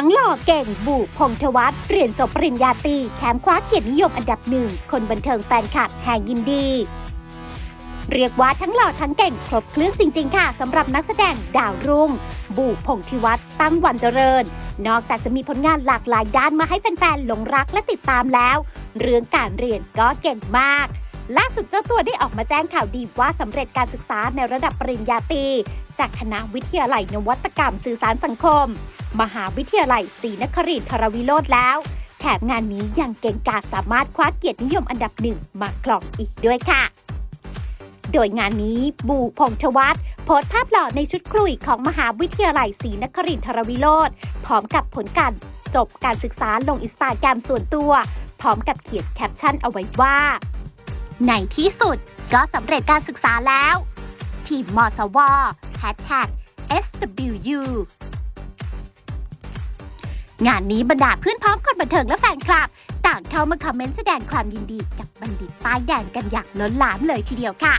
ทั้งหล่อเก่งบูพงษ์ธวัฒน์เรียนจบปริญญาตรีแถมคว้าเกียรตินิยมอันดับหนึ่ง คนบันเทิงแฟนคลับแห่งยินดี เรียกว่าทั้งหล่อทั้งเก่งครบเครื่องจริง ๆ ค่ะสำหรับนักแสดงดาวรุ่ง บูพงษ์ธิวัฒน์ตั้งวันเจริญ นอกจากจะมีผลงานหลากหลายด้านมาให้แฟนๆหลงรักและติดตามแล้ว เรื่องการเรียนก็เก่งมาก ล่าสุดเจ้าตัวได้ออกมาแจ้งข่าวดีว่าสำเร็จการศึกษาในระดับปริญญาตรีจากคณะวิทยาลัยนวัตกรรมสื่อสารสังคม มหาวิทยาลัยศรีนครินทรวิโรธแล้ว แถมงานนี้ยังเก่งกาจสามารถคว้าเกียรตินิยมอันดับหนึ่งมาครองอีกด้วยค่ะโดยงานนี้บูพงษ์วัฒน์โพสภาพหล่อในชุดคลุยของมหาวิทยาลัยศรีนครินทรวิโรธพร้อมกับผลการจบการศึกษาลงอินสตาแกรมส่วนตัว พร้อมกับเขียนแคปชั่นเอาไว้ว่า ในที่สุดก็สำเร็จการศึกษาแล้ว ทีมมสว SWU งานนี้บรรดาเพื่อนพ้องคนบันเทิงและแฟนคลับ ต่างเข้ามาคอมเมนต์แสดงความยินดีกับบัณฑิตป้ายแดงกันอย่างล้นหลามเลยทีเดียวค่ะ